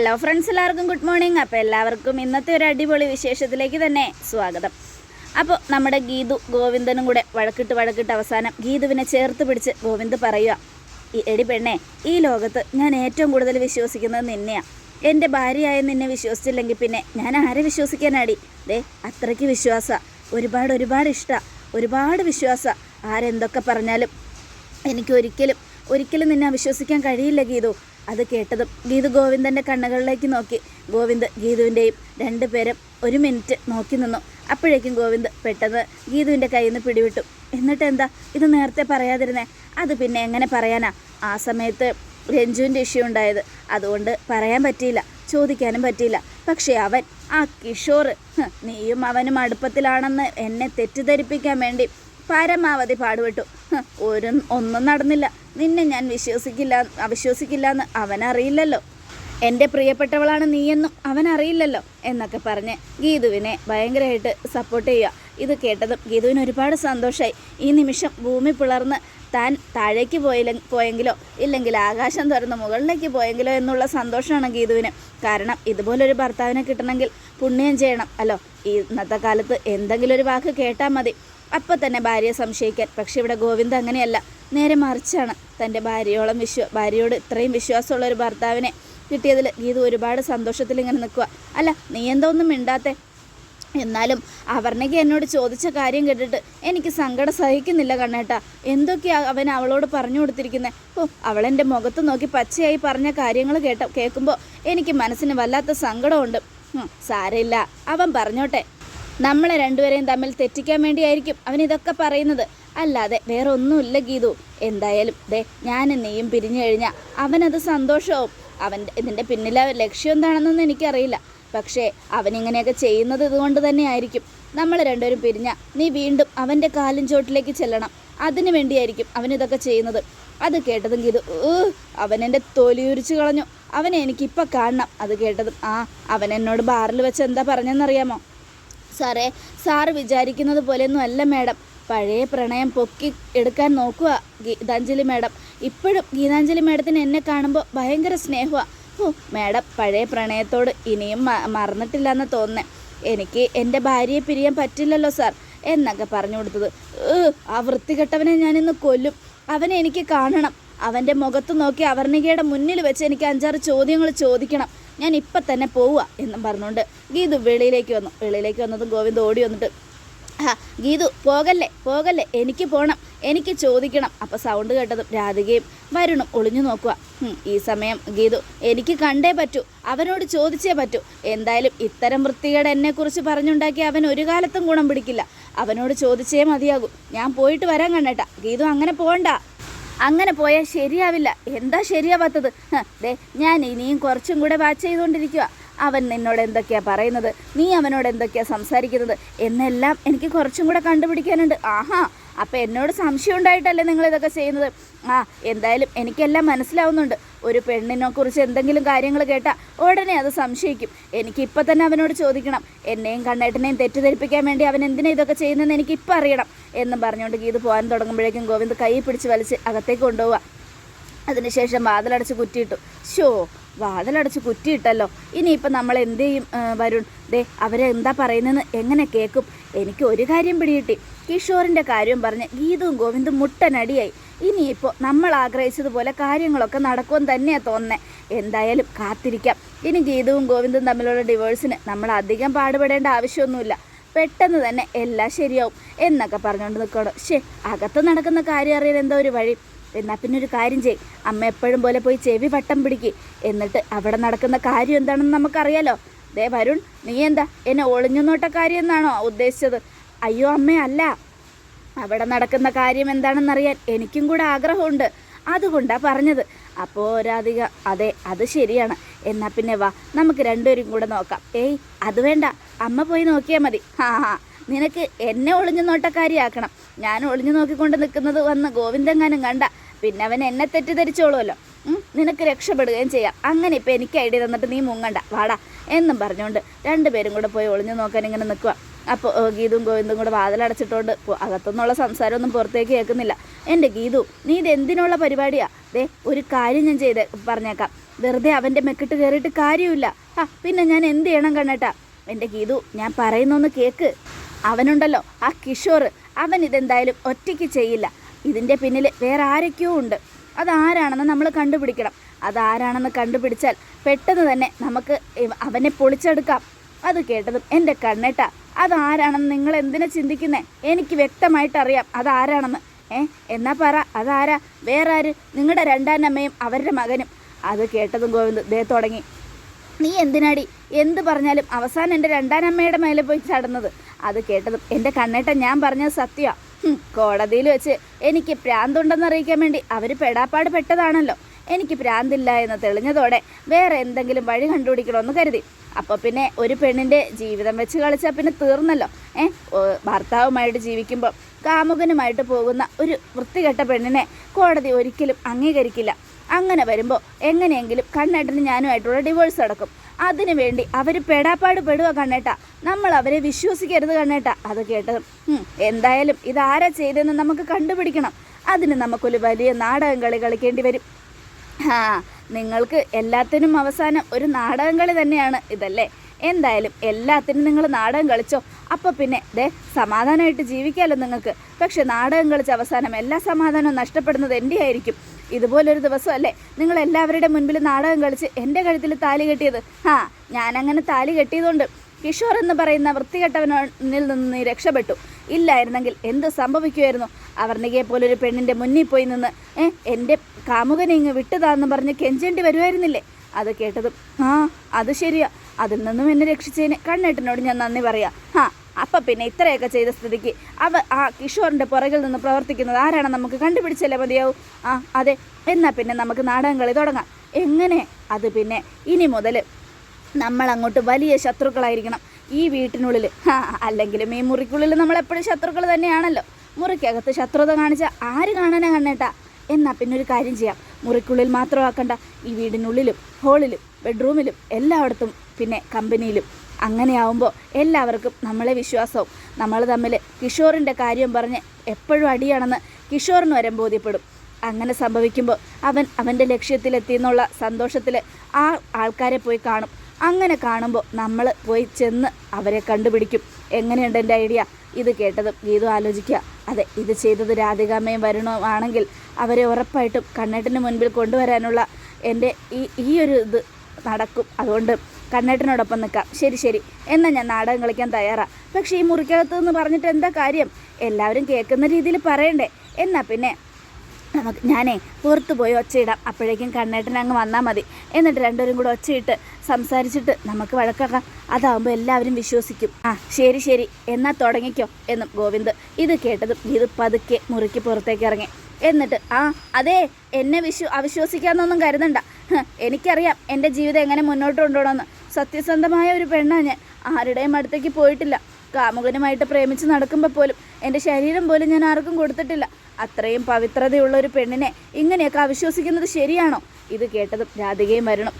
Hello friends എല്ലാവർക്കും good morning അപ്പോൾ എല്ലാവർക്കും ഇന്നത്തെ ഒരു അടിപൊളി വിശേഷത്തിലേക്ക് തന്നെ സ്വാഗതം. അപ്പോൾ നമ്മുടെ ഗീതു ഗോവിന്ദനും കൂടെ വഴക്കിട്ട് വഴക്കിട്ട് അവസാനം ഗീതുവിനെ ചേർത്ത് പിടിച്ച് ഗോവിന്ദ് പറയുക "ഈ എടി പെണ്ണേ ഈ ലോകത്ത് ഞാൻ ഏറ്റവും കൂടുതൽ വിശ്വസിക്കുന്നത് നിന്നെയാണ് എന്റെ ഭാര്യയായ നിന്നെ വിശ്വസിച്ചില്ലെങ്കിൽ പിന്നെ ഞാൻ ആരെ വിശ്വസിക്കാനാടി? ദേ അത്രയ്ക്ക് വിശ്വാസ. ഒരുപാട് ഒരുപാട് ഇഷ്ടമാണ് ഒരുപാട് വിശ്വാസ. ആരെന്തൊക്കെ പറഞ്ഞാലും എനിക്കൊരിക്കലും ഒരിക്കലും നിന്നെ വിശ്വസിക്കാൻ കഴിയില്ല ഗീതു. അത് കേട്ടതും ഗീതു ഗോവിന്ദന്റെ കണ്ണുകളിലേക്ക് നോക്കി. ഗോവിന്ദ് ഗീതുവിന്റെയും രണ്ടുപേരും ഒരു മിനിറ്റ് നോക്കി നിന്നു. അപ്പോഴേക്കും ഗോവിന്ദ് പെട്ടെന്ന് ഗീതുവിന്റെ കയ്യിൽ നിന്ന് പിടിവിട്ടു. എന്നിട്ട് എന്താ? ഇത് നേരത്തെ പറയാതിരുന്നേ. അത് പിന്നെ എങ്ങനെ പറയാനാ? ആ സമയത്ത് രഞ്ജുവിന്റെ ഇഷ്യൂ ഉണ്ടായത്. അതുകൊണ്ട് പറയാൻ പറ്റിയില്ല. ചോദിക്കാനും പറ്റിയില്ല. പക്ഷേ അവൻ ആ കിഷോർ നീയും അവനും അടുപ്പത്തിലാണെന്ന് എന്നെ തെറ്റിദ്ധരിപ്പിക്കാൻ വേണ്ടി പരമാവധി പാടുപെട്ടു. ഒരു ഒന്നും നടന്നില്ല. നിന്നെ ഞാൻ വിശ്വസിക്കില്ല അവിശ്വസിക്കില്ല എന്ന് അവനറിയില്ലല്ലോ. എന്റെ പ്രിയപ്പെട്ടവളാണ് നീയെന്നും അവനറിയില്ലല്ലോ എന്നൊക്കെ പറഞ്ഞ് ഗീതുവിനെ ഭയങ്കരമായിട്ട് സപ്പോർട്ട് ചെയ്യുക. ഇത് കേട്ടതും ഗീതുവിന് ഒരുപാട് സന്തോഷമായി ഈ നിമിഷം ഭൂമി പിളർന്ന് താൻ താഴേക്ക് പോയില്ല പോയെങ്കിലോ ഇല്ലെങ്കിൽ ആകാശം തുറന്ന് മുകളിലേക്ക് പോയെങ്കിലോ എന്നുള്ള സന്തോഷമാണ് ഗീതുവിന്. കാരണം ഇതുപോലൊരു ഭർത്താവിനെ കിട്ടണമെങ്കിൽ പുണ്യം ചെയ്യണം അല്ലോ? ഇന്നത്തെ കാലത്ത് എന്തെങ്കിലും ഒരു വാക്ക് കേട്ടാൽ മതി. അപ്പം തന്നെ ഭാര്യയെ സംശയിക്കാൻ. പക്ഷേ ഇവിടെ ഗോവിന്ദ് അങ്ങനെയല്ല. നേരെ മറിച്ചാണ് തന്റെ ഭാര്യയോളം വിശ്വ ഭാര്യയോട് ഇത്രയും വിശ്വാസമുള്ള ഒരു ഭർത്താവിനെ കിട്ടിയതിൽ ഗീത ഒരുപാട് സന്തോഷത്തിൽ ഇങ്ങനെ നിൽക്കുക അല്ല നീ എന്താ ഒന്നും മിണ്ടാത്തെ? എന്നാലും അവർണയ്ക്ക് എന്നോട് ചോദിച്ച കാര്യം കേട്ടിട്ട് എനിക്ക് സങ്കടം സഹിക്കുന്നില്ല കണ്ണേട്ട. എന്തൊക്കെയാ അവൻ അവളോട് പറഞ്ഞു കൊടുത്തിരിക്കുന്നത് ഓ അവളെന്റെ മുഖത്ത് നോക്കി പച്ചയായി പറഞ്ഞ കാര്യങ്ങൾ കേട്ട കേൾക്കുമ്പോൾ എനിക്ക് മനസ്സിന് വല്ലാത്ത സങ്കടമുണ്ട്. സാരമില്ല. അവൻ പറഞ്ഞോട്ടെ. നമ്മളെ രണ്ടുപേരെയും തമ്മിൽ തെറ്റിക്കാൻ വേണ്ടിയായിരിക്കും അവൻ ഇതൊക്കെ പറയുന്നത്. അല്ലാതെ വേറെ ഒന്നുമില്ല ഗീതു. എന്തായാലും ദേ ഞാൻ നീയും പിരിഞ്ഞു കഴിഞ്ഞാൽ അവനത് സന്തോഷവും. അവന്റെ ഇതിന്റെ പിന്നിലെ ലക്ഷ്യം എന്താണെന്നൊന്നും എനിക്കറിയില്ല. പക്ഷേ അവനിങ്ങനെയൊക്കെ ചെയ്യുന്നത് ഇതുകൊണ്ട് തന്നെയായിരിക്കും. നമ്മൾ രണ്ടുപേരും പിരിഞ്ഞ നീ വീണ്ടും അവന്റെ കാലും ചോട്ടിലേക്ക് ചെല്ലണം. അതിനു വേണ്ടിയായിരിക്കും അവനിതൊക്കെ ചെയ്യുന്നത്. അത് കേട്ടതും ഗീതു "ഊ, അവൻ എന്റെ തൊലിയുരിച്ചു കളഞ്ഞു. അവനെ എനിക്കിപ്പോൾ കാണണം. അത് കേട്ടതും ആ അവൻ എന്നോട് ബാറിൽ വെച്ച് എന്താ പറഞ്ഞെന്നറിയാമോ? സാറേ. സാറ് വിചാരിക്കുന്നത് പോലെയൊന്നും അല്ല മാഡം. പഴയ പ്രണയം പൊക്കി എടുക്കാൻ നോക്കുക ഗീതാഞ്ജലി മാഡം. ഇപ്പോഴും ഗീതാഞ്ജലി മാഡത്തിന് എന്നെ കാണുമ്പോൾ ഭയങ്കര സ്നേഹമാണ് ഓ മാഡം പഴയ പ്രണയത്തോട് ഇനിയും മറന്നിട്ടില്ല എന്ന് തോന്നുന്നേ. എനിക്ക് എന്റെ ഭാര്യയെ പിരിയാൻ പറ്റില്ലല്ലോ സാർ എന്നൊക്കെ പറഞ്ഞു കൊടുത്തത്. ആ വൃത്തികെട്ടവനെ ഞാനിന്ന് കൊല്ലും. അവനെ എനിക്ക് കാണണം. അവന്റെ മുഖത്ത് നോക്കി അവർണികയുടെ മുന്നിൽ വെച്ച് എനിക്ക് അഞ്ചാറ് ചോദ്യങ്ങൾ ചോദിക്കണം. ഞാൻ ഇപ്പം തന്നെ പോവുക എന്നും പറഞ്ഞുകൊണ്ട് ഗീതു വെളിയിലേക്ക് വന്നു. വെളിയിലേക്ക് വന്നതും ഗോവിന്ദ് ഓടി വന്നിട്ട് ഗീതു പോകല്ലേ പോകല്ലേ എനിക്ക് പോകണം എനിക്ക് ചോദിക്കണം. അപ്പോൾ സൗണ്ട് കേട്ടതും രാധികയും വരുണും ഒളിഞ്ഞു നോക്കുക. ഈ സമയം ഗീതു എനിക്ക് കണ്ടേ പറ്റൂ അവനോട് ചോദിച്ചേ പറ്റൂ. എന്തായാലും ഇത്തരം വൃത്തികേട് എന്നെക്കുറിച്ച് പറഞ്ഞുണ്ടാക്കി അവൻ ഒരു കാലത്തും ഗുണം പിടിക്കില്ല. അവനോട് ചോദിച്ചേ മതിയാകൂ. ഞാൻ പോയിട്ട് വരാൻ കണ്ടേട്ടാ ഗീതു അങ്ങനെ പോകണ്ട അങ്ങനെ പോയാൽ ശരിയാവില്ല. എന്താ ശരിയാവാത്തത് ദേ ഞാൻ ഇനിയും കുറച്ചും കൂടെ വാച്ച് ചെയ്തുകൊണ്ടിരിക്കുക അവൻ നിന്നോട് എന്തൊക്കെയാ പറയുന്നത്? നീ അവനോട് എന്തൊക്കെയാ സംസാരിക്കുന്നത്? എന്നെല്ലാം എനിക്ക് കുറച്ചും കൂടെ കണ്ടുപിടിക്കാനുണ്ട്. ആഹാ അപ്പം എന്നോട് സംശയം ഉണ്ടായിട്ടല്ലേ നിങ്ങൾ ഇതൊക്കെ ചെയ്യുന്നത്? ആ എന്തായാലും എനിക്കെല്ലാം മനസ്സിലാവുന്നുണ്ട്. ഒരു പെണ്ണിനെ കുറിച്ച് എന്തെങ്കിലും കാര്യങ്ങൾ കേട്ടാൽ ഉടനെ അത് സംശയിക്കും. എനിക്കിപ്പോൾ തന്നെ അവനോട് ചോദിക്കണം. എന്നെയും കണ്ണേട്ടനെയും തെറ്റിദ്ധരിപ്പിക്കാൻ വേണ്ടി അവൻ എന്തിനാ ഇതൊക്കെ ചെയ്യുന്നതെന്ന് എനിക്കിപ്പോൾ അറിയണം. എന്നും പറഞ്ഞുകൊണ്ട് ഗീത് പോകാൻ തുടങ്ങുമ്പോഴേക്കും ഗോവിന്ദ് കൈ പിടിച്ച് വലിച്ച് അകത്തേക്ക് കൊണ്ടുപോവുക അതിനുശേഷം വാതിലടച്ച് കുറ്റിയിട്ടു. ഷോ വാതിലടച്ച് കുറ്റിയിട്ടല്ലോ. ഇനിയിപ്പം നമ്മൾ എന്ത് ചെയ്യും വരുൺ? ദേ അവരെ എന്താ പറയുന്നതെന്ന് എങ്ങനെ കേൾക്കും എനിക്ക് ഒരു കാര്യം പിടികിട്ടി. കിഷോറിന്റെ കാര്യം പറഞ്ഞ് ഗീതവും ഗോവിന്ദും മുട്ടനടിയായി. ഇനിയിപ്പോൾ നമ്മൾ ആഗ്രഹിച്ചതുപോലെ കാര്യങ്ങളൊക്കെ നടക്കുമെന്ന് തന്നെയാണ് തോന്നുന്നത് എന്തായാലും കാത്തിരിക്കാം. ഇനി ഗീതവും ഗോവിന്ദും തമ്മിലുള്ള ഡിവോഴ്സിന് നമ്മൾ അധികം പാടുപെടേണ്ട ആവശ്യമൊന്നുമില്ല. പെട്ടെന്ന് തന്നെ എല്ലാം ശരിയാവും എന്നൊക്കെ പറഞ്ഞുകൊണ്ട് നിൽക്കണം ശേ അകത്ത് നടക്കുന്ന കാര്യം അറിയാൻ എന്താ ഒരു വഴി? എന്നാൽ പിന്നെ ഒരു കാര്യം ചെയ് അമ്മ എപ്പോഴും പോലെ പോയി ചെവി വട്ടം പിടിക്ക്. എന്നിട്ട് അവിടെ നടക്കുന്ന കാര്യം എന്താണെന്ന് നമുക്കറിയാലോ. ദേ വരുൺ നീ എന്താ? എന്നെ ഒളിഞ്ഞു നോട്ട കാര്യം എന്നാണോ ഉദ്ദേശിച്ചത്? അയ്യോ അമ്മ അല്ല. അവിടെ നടക്കുന്ന കാര്യം എന്താണെന്നറിയാൻ എനിക്കും കൂടെ ആഗ്രഹമുണ്ട്. അതുകൊണ്ടാണ് പറഞ്ഞത്. അപ്പോൾ രാധിക അതെ അത് ശരിയാണ്. എന്നാൽ പിന്നെ വാ നമുക്ക് രണ്ടുപേരും കൂടെ നോക്കാം. ഏയ് അത് വേണ്ട. അമ്മ പോയി നോക്കിയാൽ മതി. ഹാ ഹാ നിനക്ക് എന്നെ ഒളിഞ്ഞു നോട്ടക്കാരിയാക്കണം. ഞാൻ ഒളിഞ്ഞു നോക്കിക്കൊണ്ട് നിൽക്കുന്നത് വന്ന് ഗോവിന്ദങ്ങാനും കണ്ട. പിന്നെ അവൻ എന്നെ തെറ്റിദ്ധരിച്ചോളുമല്ലോ. നിനക്ക് രക്ഷപ്പെടുകയും ചെയ്യാം. അങ്ങനെ ഇപ്പം എനിക്ക് ഐഡിയ തന്നിട്ട് നീ മുങ്ങണ്ട. വാടാ എന്നും പറഞ്ഞുകൊണ്ട് രണ്ടുപേരും കൂടെ പോയി ഒളിഞ്ഞു നോക്കാൻ ഇങ്ങനെ നിൽക്കുക അപ്പോൾ ഗീതും ഗോവിന്ദും കൂടെ വാതിലടച്ചിട്ടുകൊണ്ട് അകത്തുനിന്നുള്ള സംസാരമൊന്നും പുറത്തേക്ക് കേൾക്കുന്നില്ല. എന്റെ ഗീതു നീ ഇതെന്തിനുള്ള പരിപാടിയാ? ദേ ഒരു കാര്യം ഞാൻ ചെയ്ത് പറഞ്ഞേക്കാം. വെറുതെ അവന്റെ മെക്കിട്ട് കയറിയിട്ട് കാര്യമില്ല ആ പിന്നെ ഞാൻ എന്ത് ചെയ്യണം കണ്ണേട്ടാ? എന്റെ ഗീതു ഞാൻ പറയുന്നൊന്ന് കേക്ക്. അവനുണ്ടല്ലോ ആ കിഷോർ അവൻ ഇതെന്തായാലും ഒറ്റയ്ക്ക് ചെയ്യില്ല. ഇതിന്റെ പിന്നിൽ വേറെ ആരൊക്കെയോ ഉണ്ട്. അതാരാണെന്ന് നമ്മൾ കണ്ടുപിടിക്കണം. അതാരാണെന്ന് കണ്ടുപിടിച്ചാൽ പെട്ടെന്ന് തന്നെ നമുക്ക് അവനെ പൊളിച്ചെടുക്കാം. അത് കേട്ടതും എന്റെ കണ്ണേട്ട. അതാരാണെന്ന് നിങ്ങൾ എന്തിനാ ചിന്തിക്കുന്നേ? എനിക്ക് വ്യക്തമായിട്ട് അറിയാം അതാരാണെന്ന്. ഏ എന്നാ പറ അതാരാ? വേറെ ആര് നിങ്ങളുടെ രണ്ടാനമ്മയും അവരുടെ മകനും. അത് കേട്ടതും ഗോവിന്ദ് ദേ തുടങ്ങി. നീ എന്തിനാടി? എന്ത് പറഞ്ഞാലും അവസാനം എന്റെ രണ്ടാനമ്മയുടെ മേലെ പോയി ചാടുന്നത്. അത് കേട്ടതും എന്റെ കണ്ണേട്ടൻ ഞാൻ പറഞ്ഞത് സത്യമാ കോടതിയിൽ വെച്ച് എനിക്ക് പ്രാന്തുണ്ടെന്ന് അറിയിക്കാൻ വേണ്ടി അവർ പെടാപ്പാട് പെട്ടതാണല്ലോ. എനിക്ക് പ്രാന്തില്ല എന്ന് തെളിഞ്ഞതോടെ വേറെ എന്തെങ്കിലും വഴി കണ്ടുപിടിക്കണമെന്ന് കരുതി. അപ്പോൾ പിന്നെ ഒരു പെണ്ണിന്റെ ജീവിതം വെച്ച് കളിച്ചാൽ പിന്നെ തീർന്നല്ലോ. ഏ? ഭർത്താവുമായിട്ട് ജീവിക്കുമ്പോൾ കാമുകനുമായിട്ട് പോകുന്ന ഒരു വൃത്തികെട്ട പെണ്ണിനെ കോടതി ഒരിക്കലും അംഗീകരിക്കില്ല. അങ്ങനെ വരുമ്പോൾ എങ്ങനെയെങ്കിലും കണ്ണേട്ടന് ഞാനുമായിട്ടുള്ള ഡിവോഴ്സ് നടക്കും. അതിനു വേണ്ടി അവർ പെടാപ്പാട് പെടുക കണ്ണേട്ട. നമ്മൾ അവരെ വിശ്വസിക്കരുത് കണ്ണേട്ട. അത് കേട്ടതും എന്തായാലും ഇതാരാ ചെയ്തതെന്ന് നമുക്ക് കണ്ടുപിടിക്കണം. അതിന് നമുക്കൊരു വലിയ നാടകം കളി കളിക്കേണ്ടി വരും. ആ നിങ്ങൾക്ക് എല്ലാത്തിനും അവസാനം ഒരു നാടകം കളി തന്നെയാണ് ഇതല്ലേ? എന്തായാലും എല്ലാത്തിനും നിങ്ങൾ നാടകം കളിച്ചോ. അപ്പോൾ പിന്നെ ദേ സമാധാനമായിട്ട് ജീവിക്കാമല്ലോ നിങ്ങൾക്ക്. പക്ഷേ നാടകം കളിച്ച അവസാനം എല്ലാ സമാധാനവും നഷ്ടപ്പെടുന്നത് എന്റെ ആയിരിക്കും ഇതുപോലൊരു ദിവസം അല്ലേ? നിങ്ങൾ എല്ലാവരുടെ മുൻപിൽ നാടകം കളിച്ച് എന്റെ കഴുത്തിൽ താലി കെട്ടിയത്. ആ ഞാനങ്ങനെ താലി കെട്ടിയതുകൊണ്ട് കിഷോർ എന്ന് പറയുന്ന വൃത്തികെട്ടവനിൽ നിന്ന് നീ രക്ഷപ്പെട്ടു. ഇല്ലായിരുന്നെങ്കിൽ എന്ത് സംഭവിക്കുമായിരുന്നു അവർണികയെ ഒരു പെണ്ണിന്റെ മുന്നിൽ പോയി നിന്ന് ഏ എന്റെ കാമുകനെ ഇങ്ങ് വിട്ടതാന്ന് പറഞ്ഞ് കെഞ്ചേണ്ടി വരുമായിരുന്നില്ലേ അത് കേട്ടതും ആ അത് ശരിയാ. അതിൽ നിന്നും എന്നെ രക്ഷിച്ചതിന് കണ്ണേട്ടനോട് ഞാൻ നന്ദി പറയാം. ആ അപ്പം പിന്നെ ഇത്രയൊക്കെ ചെയ്ത സ്ഥിതിക്ക് അവ ആ കിഷോറിന്റെ പുറകിൽ നിന്ന് പ്രവർത്തിക്കുന്നത് ആരാണെന്ന് നമുക്ക് കണ്ടുപിടിച്ചല്ലേ മതിയാവും? ആ അതെ. എന്നാൽ പിന്നെ നമുക്ക് നാടകം കളി തുടങ്ങാം. എങ്ങനെ? അത് പിന്നെ ഇനി മുതൽ നമ്മൾ അങ്ങോട്ട് വലിയ ശത്രുക്കളായിരിക്കണം. ഈ വീട്ടിനുള്ളിൽ അല്ലെങ്കിലും ഈ മുറിക്കുള്ളിൽ നമ്മളെപ്പോഴും ശത്രുക്കൾ തന്നെയാണല്ലോ. മുറിക്കകത്ത് ശത്രുത കാണിച്ച ആര് കാണാനാ കണ്ണേട്ടാ? എന്നാൽ പിന്നെ ഒരു കാര്യം ചെയ്യാം. മുറിക്കുള്ളിൽ മാത്രമാക്കണ്ട ഈ വീടിനുള്ളിലും ഹോളിലും ബെഡ്റൂമിലും എല്ലായിടത്തും പിന്നെ കമ്പനിയിലും. അങ്ങനെയാവുമ്പോൾ എല്ലാവർക്കും നമ്മളെ വിശ്വാസവും നമ്മൾ തമ്മിൽ കിഷോറിന്റെ കാര്യം പറഞ്ഞ് എപ്പോഴും അടിയാണെന്ന് കിഷോറിന് വരെ ബോധ്യപ്പെടും. അങ്ങനെ സംഭവിക്കുമ്പോൾ അവൻ അവന്റെ ലക്ഷ്യത്തിലെത്തിയെന്നുള്ള സന്തോഷത്തിൽ ആ ആൾക്കാരെ പോയി കാണും. അങ്ങനെ കാണുമ്പോൾ നമ്മൾ പോയി ചെന്ന് അവരെ കണ്ടുപിടിക്കും. എങ്ങനെയുണ്ട് എന്റെ ഐഡിയ? ഇത് കേട്ടതും ഗീതു ആലോചിക്കുക. അതെ ഇത് ചെയ്തത് രാധികാമ്മയും വരണമാണെങ്കിൽ അവരെ ഉറപ്പായിട്ടും കണ്ണേട്ടിന് മുൻപിൽ കൊണ്ടുവരാനുള്ള എന്റെ ഈ ഈ ഒരു ഇത് നടക്കും. അതുകൊണ്ട് കണ്ണേട്ടനോടൊപ്പം നിൽക്കാം. ശരി ശരി. എന്നാൽ ഞാൻ നാടകം കളിക്കാൻ തയ്യാറാണ് പക്ഷേ ഈ മുറിക്കകത്ത് എന്ന് പറഞ്ഞിട്ട് എന്താ കാര്യം? എല്ലാവരും കേൾക്കുന്ന രീതിയിൽ പറയണ്ടേ. എന്നാൽ പിന്നെ നമുക്ക് ഞാനേ പുറത്ത് പോയി ഒച്ചയിടാം അപ്പോഴേക്കും കണ്ണേട്ടൻ അങ്ങ് വന്നാൽ മതി. എന്നിട്ട് രണ്ടുപേരും കൂടെ ഒച്ചയിട്ട് സംസാരിച്ചിട്ട് നമുക്ക് വഴക്കാക്കാം അതാവുമ്പോൾ എല്ലാവരും വിശ്വസിക്കും. ആ ശരി ശരി. എന്നാൽ തുടങ്ങിക്കോ എന്നും ഗോവിന്ദ് ഇത് കേട്ടതും ഇത് പതുക്കെ മുറുക്കി പുറത്തേക്ക് ഇറങ്ങി. എന്നിട്ട് ആ അതെ എന്നെ വിശ്വ അവിശ്വസിക്കാമെന്നൊന്നും കരുതണ്ട. എനിക്കറിയാം എന്റെ ജീവിതം എങ്ങനെ മുന്നോട്ട് കൊണ്ടുപോകണമെന്ന്. സത്യസന്ധമായ ഒരു പെണ്ണാണ് ഞാൻ. ആരുടെയും അടുത്തേക്ക് പോയിട്ടില്ല. കാമുകനുമായിട്ട് പ്രേമിച്ച് നടക്കുമ്പോൾ പോലും എന്റെ ശരീരം പോലും ഞാൻ ആർക്കും കൊടുത്തിട്ടില്ല. അത്രയും പവിത്രതയുള്ള ഒരു പെണ്ണിനെ ഇങ്ങനെയൊക്കെ അവിശ്വസിക്കുന്നത് ശരിയാണോ? ഇത് കേട്ടതും രാധികയും വരണം.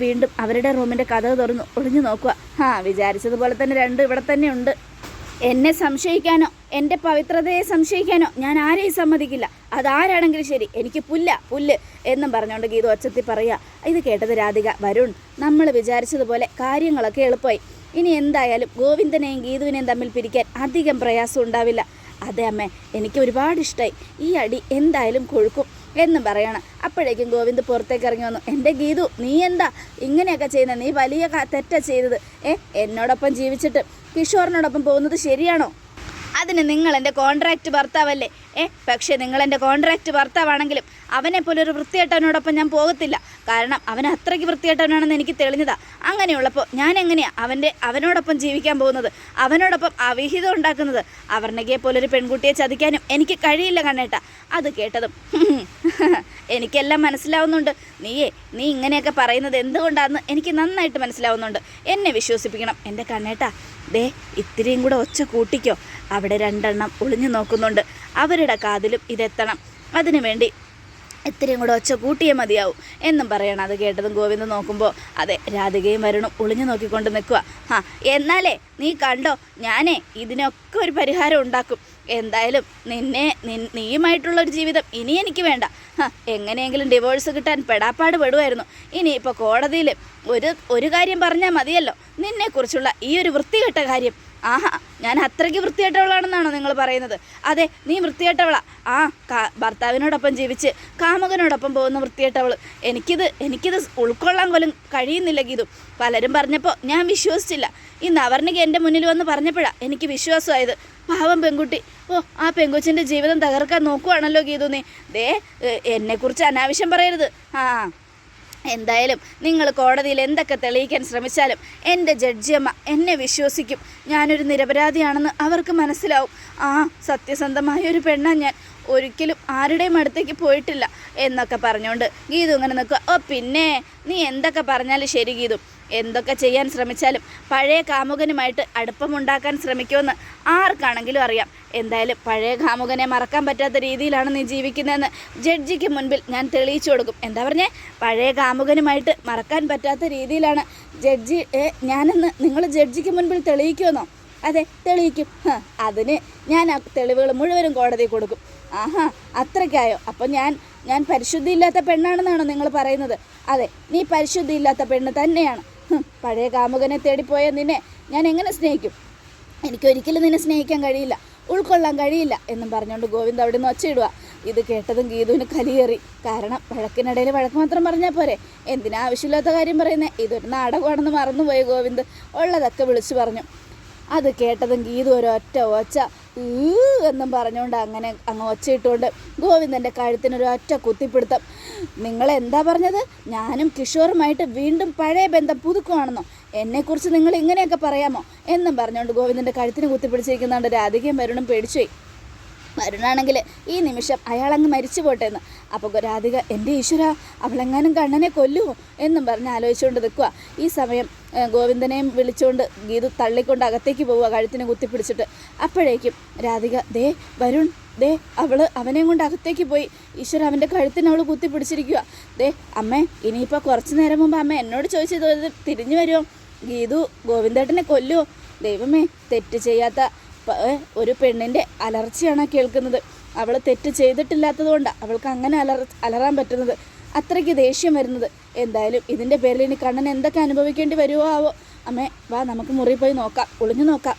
വീണ്ടും അവരുടെ റൂമിന്റെ കഥ തുറന്നു. ഒളിഞ്ഞു നോക്കുക. ആ വിചാരിച്ചതുപോലെ തന്നെ രണ്ട് ഇവിടെ തന്നെ ഉണ്ട്. എന്നെ സംശയിക്കാനോ എന്റെ പവിത്രതയെ സംശയിക്കാനോ ഞാൻ ആരെയും സമ്മതിക്കില്ല. അതാരാണെങ്കിലും ശരി എനിക്ക് പുല്ല പുല്ല് എന്നും പറഞ്ഞുകൊണ്ട് ഗീതു ഒച്ചത്തിൽ പറയുക. ഇത് കേട്ടത് രാധിക വരുൺ. നമ്മൾ വിചാരിച്ചതുപോലെ കാര്യങ്ങളൊക്കെ എളുപ്പമായി. ഇനി എന്തായാലും ഗോവിന്ദനെയും ഗീതുവിനെയും തമ്മിൽ പിരിക്കാൻ അധികം പ്രയാസം ഉണ്ടാവില്ല. അതെ അമ്മേ എനിക്ക് ഒരുപാട് ഇഷ്ടമായി ഈ അടി എന്തായാലും കൊഴുക്കും എന്നും പറയണം. അപ്പോഴേക്കും ഗോവിന്ദ് പുറത്തേക്ക് ഇറങ്ങി വന്നു. എന്റെ ഗീതു നീ എന്താ? ഇങ്ങനെയൊക്കെ ചെയ്യുന്നത് നീ വലിയ തെറ്റ ചെയ്തത്. ഏ എന്നോടൊപ്പം ജീവിച്ചിട്ട് കിഷോറിനോടൊപ്പം പോകുന്നത് ശരിയാണോ? അതിന് നിങ്ങൾ എന്റെ കോൺട്രാക്റ്റ് ഭർത്താവല്ലേ? ഏ പക്ഷേ നിങ്ങൾ എന്റെ കോൺട്രാക്റ്റ് ഭർത്താവാണെങ്കിലും അവനെ പോലെ ഒരു ഞാൻ പോകത്തില്ല. കാരണം അവൻ അത്രയ്ക്ക് വൃത്തികെട്ടവനാണെന്ന് എനിക്ക് തെളിഞ്ഞതാ. അങ്ങനെയുള്ളപ്പോൾ ഞാൻ എങ്ങനെയാണ് അവന്റെ അവനോടൊപ്പം ജീവിക്കാൻ പോകുന്നത്? അവനോടൊപ്പം അവിഹിതം ഉണ്ടാക്കുന്നത്? അവർണകയെ പോലൊരു പെൺകുട്ടിയെ ചതിക്കാനും എനിക്ക് കഴിയില്ല കണ്ണേട്ട. അത് കേട്ടതും എനിക്കെല്ലാം മനസ്സിലാവുന്നുണ്ട്. നീയേ നീ ഇങ്ങനെയൊക്കെ പറയുന്നത് എന്തുകൊണ്ടാണെന്ന് എനിക്ക് നന്നായിട്ട് മനസ്സിലാവുന്നുണ്ട്. എന്നെ വിശ്വസിപ്പിക്കണം. എന്റെ കണ്ണേട്ട ദേ ഇത്രയും കൂടെ ഒച്ച കൂട്ടിക്കോ. അവിടെ രണ്ടെണ്ണം ഒളിഞ്ഞു നോക്കുന്നുണ്ട്. അവരുടെ കാതിലും ഇതെത്തണം. അതിനുവേണ്ടി ഇത്രയും കൂടെ ഒച്ച കൂട്ടിയേ മതിയാവും എന്നും പറയണം. അത് കേട്ടതും ഗോവിന്ദൻ നോക്കുമ്പോൾ അതെ രാധികയും വരണം ഒളിഞ്ഞു നോക്കിക്കൊണ്ട് നിൽക്കുക ആ എന്നാലേ നീ കണ്ടോ ഞാനേ ഇതിനൊക്കെ ഒരു പരിഹാരം ഉണ്ടാക്കും. എന്തായാലും നിന്നെ നീയുമായിട്ടുള്ള ഒരു ജീവിതം ഇനി എനിക്ക് വേണ്ട. എങ്ങനെയെങ്കിലും ഡിവോഴ്സ് കിട്ടാൻ പെടാപ്പാട് പെടുമായിരുന്നു ഇനിയിപ്പോൾ കോടതിയിൽ ഒരു ഒരു കാര്യം പറഞ്ഞാൽ മതിയല്ലോ. നിന്നെക്കുറിച്ചുള്ള ഈ ഒരു വൃത്തികെട്ട കാര്യം ആഹാ ഞാൻ അത്രയ്ക്ക് വൃത്തിയായിട്ടവളാണെന്നാണോ നിങ്ങൾ പറയുന്നത്? അതെ നീ വൃത്തിയായിട്ടവളാ ആ ഭർത്താവിനോടൊപ്പം ജീവിച്ച് കാമുകനോടൊപ്പം പോകുന്ന വൃത്തിയായിട്ടവൾ എനിക്കിത് എനിക്കിത് ഉൾക്കൊള്ളാൻ പോലും കഴിയുന്നില്ല ഗീതു. പലരും പറഞ്ഞപ്പോൾ ഞാൻ വിശ്വസിച്ചില്ല. ഇന്ന് അവർണിക്ക് എന്റെ മുന്നിൽ വന്ന് പറഞ്ഞപ്പോഴാണ് എനിക്ക് വിശ്വാസമായത്. പാവം പെൺകുട്ടി. ഓ ആ പെങ്കൊച്ചിന്റെ ജീവിതം തകർക്കാൻ നോക്കുവാണല്ലോ ഗീതു നീ ദേ എന്നെക്കുറിച്ച് അനാവശ്യം പറയരുത്. ആ എന്തായാലും നിങ്ങൾ കോടതിയിൽ എന്തൊക്കെ തെളിയിക്കാൻ ശ്രമിച്ചാലും എന്റെ ജഡ്ജിയമ്മ എന്നെ വിശ്വസിക്കും. ഞാനൊരു നിരപരാധിയാണെന്ന് അവർക്ക് മനസ്സിലാവും. ആ സത്യസന്ധമായ ഒരു പെണ്ണാണ് ഞാൻ. ഒരിക്കലും ആരുടെയും അടുത്തേക്ക് പോയിട്ടില്ല എന്നൊക്കെ പറഞ്ഞുകൊണ്ട് ഗീതു ഇങ്ങനെ നിൽക്കുക. ഓ പിന്നെ നീ എന്തൊക്കെ പറഞ്ഞാലും ശരി ഗീതു. എന്തൊക്കെ ചെയ്യാൻ ശ്രമിച്ചാലും പഴയ കാമുകനുമായിട്ട് അടുപ്പമുണ്ടാക്കാൻ ശ്രമിക്കുമെന്ന് ആർക്കാണെങ്കിലും അറിയാം. എന്തായാലും പഴയ കാമുകനെ മറക്കാൻ പറ്റാത്ത രീതിയിലാണ് നീ ജീവിക്കുന്നതെന്ന് ജഡ്ജിക്ക് മുൻപിൽ ഞാൻ തെളിയിച്ചു കൊടുക്കും. എന്താ പറഞ്ഞേ? പഴയ കാമുകനുമായിട്ട് മറക്കാൻ പറ്റാത്ത രീതിയിലാണ് ജഡ്ജി ഞാനെന്ന് നിങ്ങൾ ജഡ്ജിക്ക് മുൻപിൽ തെളിയിക്കുമെന്നോ? അതെ തെളിയിക്കും. അതിന് ഞാൻ ആ തെളിവുകൾ മുഴുവനും കോടതി കൊടുക്കും. ആഹാ അത്രയ്ക്കായോ? അപ്പം ഞാൻ ഞാൻ പരിശുദ്ധിയില്ലാത്ത പെണ്ണാണെന്നാണോ നിങ്ങൾ പറയുന്നത്? അതെ നീ പരിശുദ്ധിയില്ലാത്ത പെണ്ണ് തന്നെയാണ്. പഴയ കാമുകനെ തേടിപ്പോയ നിന്നെ ഞാൻ എങ്ങനെ സ്നേഹിക്കും? എനിക്കൊരിക്കലും നിന്നെ സ്നേഹിക്കാൻ കഴിയില്ല. ഉൾക്കൊള്ളാൻ കഴിയില്ല എന്നും പറഞ്ഞുകൊണ്ട് ഗോവിന്ദ് അവിടെ നിന്ന് ഒച്ചയിടുക. ഇത് കേട്ടതും ഗീതുവിന് കലിയേറി. കാരണം വഴക്കിനിടയിൽ വഴക്ക് മാത്രം പറഞ്ഞാൽ പോരെ. എന്തിനാ ആവശ്യമില്ലാത്ത കാര്യം പറയുന്നത് ഇതൊരു നാടകമാണെന്ന് മറന്നുപോയി ഗോവിന്ദ്. ഉള്ളതൊക്കെ വിളിച്ചു പറഞ്ഞു. അത് കേട്ടതും ഗീതു ഒരൊറ്റ ഒച്ച. എന്നും പറഞ്ഞുകൊണ്ട് അങ്ങനെ അങ്ങ് ഒച്ചയിട്ടുകൊണ്ട് ഗോവിന്ദന്റെ കഴുത്തിനൊരു ഒറ്റ കുത്തിപ്പിടുത്തം. നിങ്ങൾ എന്താ പറഞ്ഞത്? ഞാനും കിഷോറുമായിട്ട് വീണ്ടും പഴയ ബന്ധം പുതുക്കുവാണെന്നോ? എന്നെക്കുറിച്ച് നിങ്ങൾ ഇങ്ങനെയൊക്കെ പറയാമോ? എന്നും പറഞ്ഞുകൊണ്ട് ഗോവിന്ദന്റെ കഴുത്തിന് കുത്തിപ്പിടിച്ചിരിക്കുന്നുണ്ട്. രാധികയും വരുണും പേടിച്ചുപോയി. വരുണാണെങ്കിൽ ഈ നിമിഷം അയാളങ്ങ് മരിച്ചു പോട്ടെ എന്ന് അപ്പോൾ രാധിക എന്റെ ഈശ്വര അവളെങ്ങാനും കണ്ണനെ കൊല്ലുമോ എന്നും പറഞ്ഞ് ആലോചിച്ചുകൊണ്ട് നിൽക്കുക ഈ സമയം ഗോവിന്ദനെയും വിളിച്ചുകൊണ്ട് ഗീതു തള്ളിക്കൊണ്ട് അകത്തേക്ക് പോവുക കഴുത്തിനെ കുത്തിപ്പിടിച്ചിട്ട്. അപ്പോഴേക്കും രാധിക ദേ വരുൺ ദേ അവൾ അവനെയും കൊണ്ട് അകത്തേക്ക് പോയി. ഈശ്വര അവന്റെ കഴുത്തിന് അവൾ കുത്തിപ്പിടിച്ചിരിക്കുക ദേ അമ്മേ ഇനിയിപ്പോൾ കുറച്ച് നേരം മുമ്പ് അമ്മ എന്നോട് ചോദിച്ചത് തിരിഞ്ഞു വരുമോ ഗീതു ഗോവിന്ദേട്ടനെ കൊല്ലുമോ ദൈവമേ തെറ്റ് ചെയ്യാത്ത ഒരു പെണ്ണിന്റെ അലർച്ചയാണ് കേൾക്കുന്നത്. അവൾ തെറ്റ് ചെയ്തിട്ടില്ലാത്തത് കൊണ്ടാണ് അവൾക്ക് അങ്ങനെ അലർ അലറാൻ പറ്റുന്നത്. അത്രയ്ക്ക് ദേഷ്യം വരുന്നത്. എന്തായാലും ഇതിന്റെ പേരിൽ ഇനി കണ്ണൻ എന്തൊക്കെ അനുഭവിക്കേണ്ടി വരുമോ ആവോ? അമ്മേ വാ നമുക്ക് മുറി പോയി നോക്കാം. ഒളിഞ്ഞു നോക്കാം.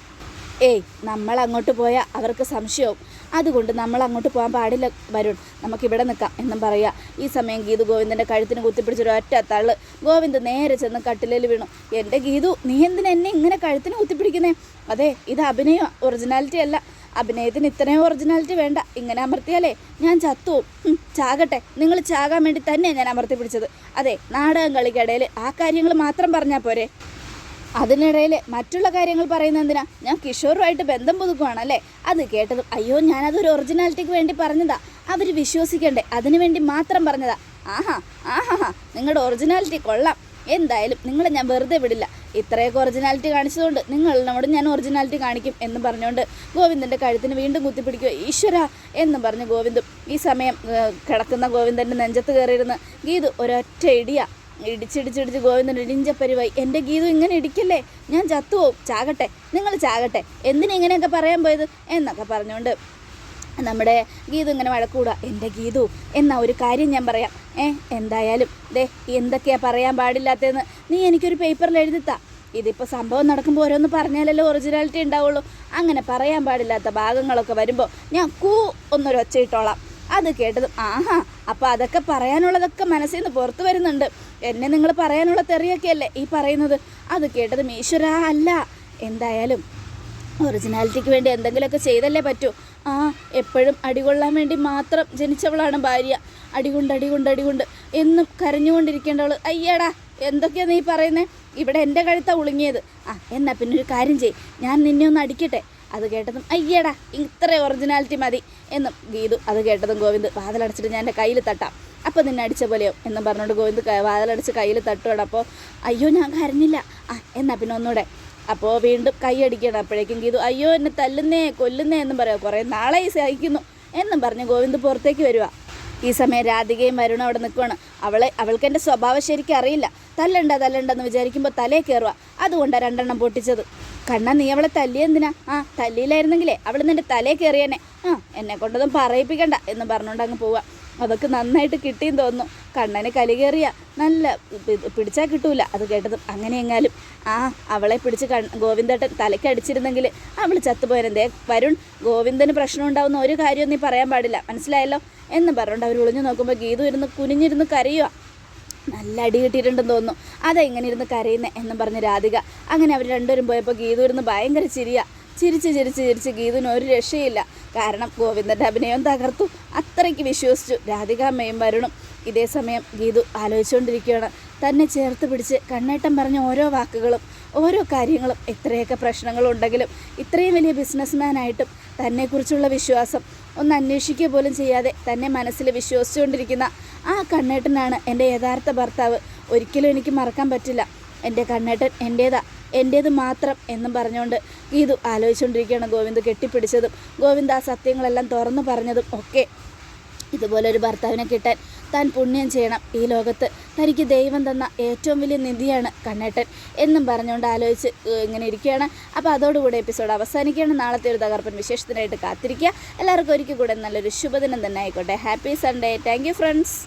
ഏയ് നമ്മൾ അങ്ങോട്ട് പോയാൽ അവർക്ക് സംശയവും. അതുകൊണ്ട് നമ്മൾ അങ്ങോട്ട് പോകാൻ പാടില്ല വരുൺ. നമുക്കിവിടെ നിൽക്കാം എന്നും പറയാ. ഈ സമയം ഗീതു ഗോവിന്ദന്റെ കഴുത്തിന് കുത്തിപ്പിടിച്ചൊരു ഒറ്റ തള്ള്. ഗോവിന്ദ് നേരെ ചെന്ന് കട്ടിലിൽ വീണു. എന്റെ ഗീതു നീ എന്തിനാ എന്നെ ഇങ്ങനെ കഴുത്തിന് കുത്തിപ്പിടിക്കുന്നേ? അതെ ഇത് അഭിനയം ഒറിജിനാലിറ്റി അല്ല. അഭിനയത്തിന് ഇത്രയും ഒറിജിനാലിറ്റി വേണ്ട. ഇങ്ങനെ അമർത്തിയാലേ ഞാൻ ചത്തുവും ചാകട്ടെ. നിങ്ങൾ ചാകാൻ വേണ്ടി തന്നെ ഞാൻ അമർത്തി പിടിച്ചത്. അതെ നാടകം കളിക്കിടയിൽ ആ കാര്യങ്ങൾ മാത്രം പറഞ്ഞാൽ പോരെ. അതിനിടയിൽ മറ്റുള്ള കാര്യങ്ങൾ പറയുന്ന എന്തിനാ? ഞാൻ കിഷോറുമായിട്ട് ബന്ധം പുതുക്കുവാണല്ലേ അത് കേട്ടത് അയ്യോ ഞാനതൊരു ഒറിജിനാലിറ്റിക്ക് വേണ്ടി പറഞ്ഞതാ. അവർ വിശ്വസിക്കണ്ടേ? അതിനു വേണ്ടി മാത്രം പറഞ്ഞതാ. ആഹാ ആഹാ നിങ്ങളുടെ ഒറിജിനാലിറ്റി കൊള്ളാം. എന്തായാലും നിങ്ങളെ ഞാൻ വെറുതെ വിടില്ല. ഇത്രയൊക്കെ ഒറിജിനാലിറ്റി കാണിച്ചതുകൊണ്ട് നിങ്ങൾ നമ്മോട് ഞാൻ ഒറിജിനാലിറ്റി കാണിക്കും എന്ന് പറഞ്ഞുകൊണ്ട് ഗോവിന്ദന്റെ കഴുത്തിന് വീണ്ടും കുത്തിപ്പിടിക്കുക. ഈശ്വര എന്നും പറഞ്ഞ് ഗോവിന്ദും. ഈ സമയം കിടക്കുന്ന ഗോവിന്ദന്റെ നെഞ്ചത്ത് കയറിയിരുന്ന് ഗീതു ഒരൊറ്റ ഇടിയ. ഇടിച്ചിടിച്ചിടിച്ച് ഗോവിന്ദൻ ഇടിഞ്ചപ്പരിവായി എന്റെ ഗീതു ഇങ്ങനെ ഇടിക്കല്ലേ? ഞാൻ ചത്തുപോവും. ചാകട്ടെ. നിങ്ങൾ ചാകട്ടെ. എന്തിനാ ഇങ്ങനെയൊക്കെ പറയാൻ പോയത്? എന്നൊക്കെ പറഞ്ഞുകൊണ്ട് നമ്മുടെ ഗീതു ഇങ്ങനെ വഴക്കൂടുക. എന്റെ ഗീതു എന്നാ ഒരു കാര്യം ഞാൻ പറയാം. ഏ എന്തായാലും ദേ എന്തൊക്കെയാ പറയാൻ പാടില്ലാത്തതെന്ന് നീ എനിക്കൊരു പേപ്പറിൽ എഴുതിത്താ. ഇതിപ്പോൾ സംഭവം നടക്കുമ്പോൾ ഓരോന്ന് പറഞ്ഞാലല്ലോ ഒറിജിനാലിറ്റി ഉണ്ടാവുള്ളൂ. അങ്ങനെ പറയാൻ പാടില്ലാത്ത ഭാഗങ്ങളൊക്കെ വരുമ്പോൾ ഞാൻ കൂ ഒന്നൊരു ഒച്ചയിട്ടോളാം അത് കേട്ടതും ആഹാ അപ്പോൾ അതൊക്കെ പറയാനുള്ളതൊക്കെ മനസ്സിൽ നിന്ന് പുറത്ത് വരുന്നുണ്ട്. എന്നെ നിങ്ങൾ പറയാനുള്ള തെറിയൊക്കെയല്ലേ ഈ പറയുന്നത്? അത് കേട്ടതും ഈശ്വര അല്ല. എന്തായാലും ഒറിജിനാലിറ്റിക്ക് വേണ്ടി എന്തെങ്കിലുമൊക്കെ ചെയ്തല്ലേ പറ്റൂ. ആ എപ്പോഴും അടികൊള്ളാൻ വേണ്ടി മാത്രം ജനിച്ചവളാണ് ഭാര്യ. അടികൊണ്ട് അടികൊണ്ട് അടികൊണ്ട് എന്നും കരഞ്ഞുകൊണ്ടിരിക്കേണ്ടവൾ അയ്യടാ എന്തൊക്കെയാ നീ പറയുന്നേ? ഇവിടെ എന്റെ കഴുത്ത ഉളുങ്ങിയത്. ആ എന്നാ പിന്നെ ഒരു കാര്യം ചെയ് ഞാൻ നിന്നെ ഒന്ന് അടിക്കട്ടെ. അത് കേട്ടതും അയ്യടാ ഇത്ര ഒറിജിനാലിറ്റി മതി എന്നും ഗീതു അത് കേട്ടതും ഗോവിന്ദ് വാതിലടച്ചിട്ട് ഞാൻ എന്റെ കയ്യിൽ തട്ടാം. അപ്പോൾ നിന്നെ അടിച്ച പോലെയോ? എന്നും പറഞ്ഞുകൊണ്ട് ഗോവിന്ദ് വാതിലടച്ച് കയ്യിൽ തട്ടുകയാണ് അപ്പോൾ അയ്യോ ഞാൻ കരഞ്ഞില്ല. ആ എന്നാ പിന്നെ ഒന്നുകൂടെ അപ്പോൾ വീണ്ടും കൈ അടിക്കണം. അപ്പോഴേക്കും ഗീതു അയ്യോ എന്നെ തല്ലുന്നേ കൊല്ലുന്നേ എന്നും പറയാം. കുറേ നാളെ സഹിക്കുന്നു എന്നും പറഞ്ഞ് ഗോവിന്ദ് പുറത്തേക്ക് വരിക ഈ സമയം രാധികയും വരുണും അവിടെ നിൽക്കുവാണ് അവളെ അവൾക്ക് എന്റെ സ്വഭാവം ശരിക്കും അറിയില്ല. തല്ലണ്ട തല്ലണ്ടെന്ന് വിചാരിക്കുമ്പോൾ തലേ കയറുക അതുകൊണ്ടാണ് രണ്ടെണ്ണം പൊട്ടിച്ചത്. കണ്ണ നീ അവളെ തല്ലിയെന്തിനാ ആ തല്ലിയില്ലായിരുന്നെങ്കിലേ അവൾ നിന്റെ തലേ കയറിയനെ ആ എന്നെ കൊണ്ടൊന്നും പറയിപ്പിക്കണ്ട എന്ന് പറഞ്ഞുകൊണ്ട് അങ്ങ് പോവുക അതൊക്കെ നന്നായിട്ട് കിട്ടിയെന്ന് തോന്നുന്നു. കണ്ണന് കലി കയറിയ നല്ല പിടിച്ചാൽ കിട്ടൂല. അത് കേട്ടതും അങ്ങനെ എങ്ങാലും ആ അവളെ പിടിച്ച് കൺ ഗോവിന്ദേട്ടൻ തലയ്ക്ക് അടിച്ചിരുന്നെങ്കിൽ അവൾ ചത്തുപോയനെന്തേ വരുൺ ഗോവിന്ദന് പ്രശ്നം ഉണ്ടാവുന്ന ഒരു കാര്യവും നീ പറയാൻ പാടില്ല. മനസ്സിലായല്ലോ? എന്ന് പറഞ്ഞുകൊണ്ട് അവർ ഒളിഞ്ഞു നോക്കുമ്പോൾ ഗീതു ഇരുന്ന് കുനിഞ്ഞിരുന്ന് കരയുക നല്ല അടി കിട്ടിയിട്ടുണ്ടെന്ന് തോന്നുന്നു. അതെങ്ങനെ ഇരുന്ന് കരയുന്നേ എന്നും പറഞ്ഞ് രാധിക. അങ്ങനെ അവർ രണ്ടുപേരും പോയപ്പോൾ ഗീതു ഇരുന്ന് ഭയങ്കര ചിരിയ. ചിരിച്ച് ചിരിച്ച് ചിരിച്ച് ഗീതുവിന് ഒരു രക്ഷയില്ല. കാരണം ഗോവിന്ദന്റെ അഭിനയം തകർത്തു. അത്രയ്ക്ക് വിശ്വസിച്ചു രാധിക അമ്മയും വരുണും. ഇതേ സമയം ഗീതു ആലോചിച്ചുകൊണ്ടിരിക്കുകയാണ്. തന്നെ ചേർത്ത് പിടിച്ച് കണ്ണേട്ടം പറഞ്ഞ ഓരോ വാക്കുകളും ഓരോ കാര്യങ്ങളും എത്രയൊക്കെ പ്രശ്നങ്ങളുണ്ടെങ്കിലും ഇത്രയും വലിയ ബിസിനസ്മാനായിട്ടും തന്നെക്കുറിച്ചുള്ള വിശ്വാസം ഒന്ന് അന്വേഷിക്കുക പോലും ചെയ്യാതെ തന്നെ മനസ്സിൽ വിശ്വസിച്ചുകൊണ്ടിരിക്കുന്ന ആ കണ്ണേട്ടനാണ് എന്റെ യഥാർത്ഥ ഭർത്താവ്. ഒരിക്കലും എനിക്ക് മറക്കാൻ പറ്റില്ല. എന്റെ കണ്ണേട്ടൻ എന്റേതാ എന്റേത് മാത്രം എന്നും പറഞ്ഞുകൊണ്ട് ഗീതു ആലോചിച്ചുകൊണ്ടിരിക്കുകയാണ് ഗോവിന്ദ് കെട്ടിപ്പിടിച്ചതും ഗോവിന്ദ് ആ സത്യങ്ങളെല്ലാം തുറന്നു പറഞ്ഞതും ഒക്കെ ഇതുപോലെ ഒരു ഭർത്താവിനെ കിട്ടാൻ താൻ പുണ്യം ചെയ്യണം ഈ ലോകത്ത്. തനിക്ക് ദൈവം തന്ന ഏറ്റവും വലിയ നിധിയാണ് കണ്ണേട്ടൻ എന്നും പറഞ്ഞുകൊണ്ട് ആലോചിച്ച് ഇങ്ങനെ ഇരിക്കുകയാണ്. അപ്പോൾ അതോടുകൂടി എപ്പിസോഡ് അവസാനിക്കുകയാണ്. നാളത്തെ ഒരു തകർപ്പൻ വിശേഷത്തിനായിട്ട് കാത്തിരിക്കുക. എല്ലാവർക്കും ഒരിക്കൽ കൂടെ നല്ലൊരു ശുഭദിനം തന്നെ ആയിക്കോട്ടെ. Happy Sunday thank friends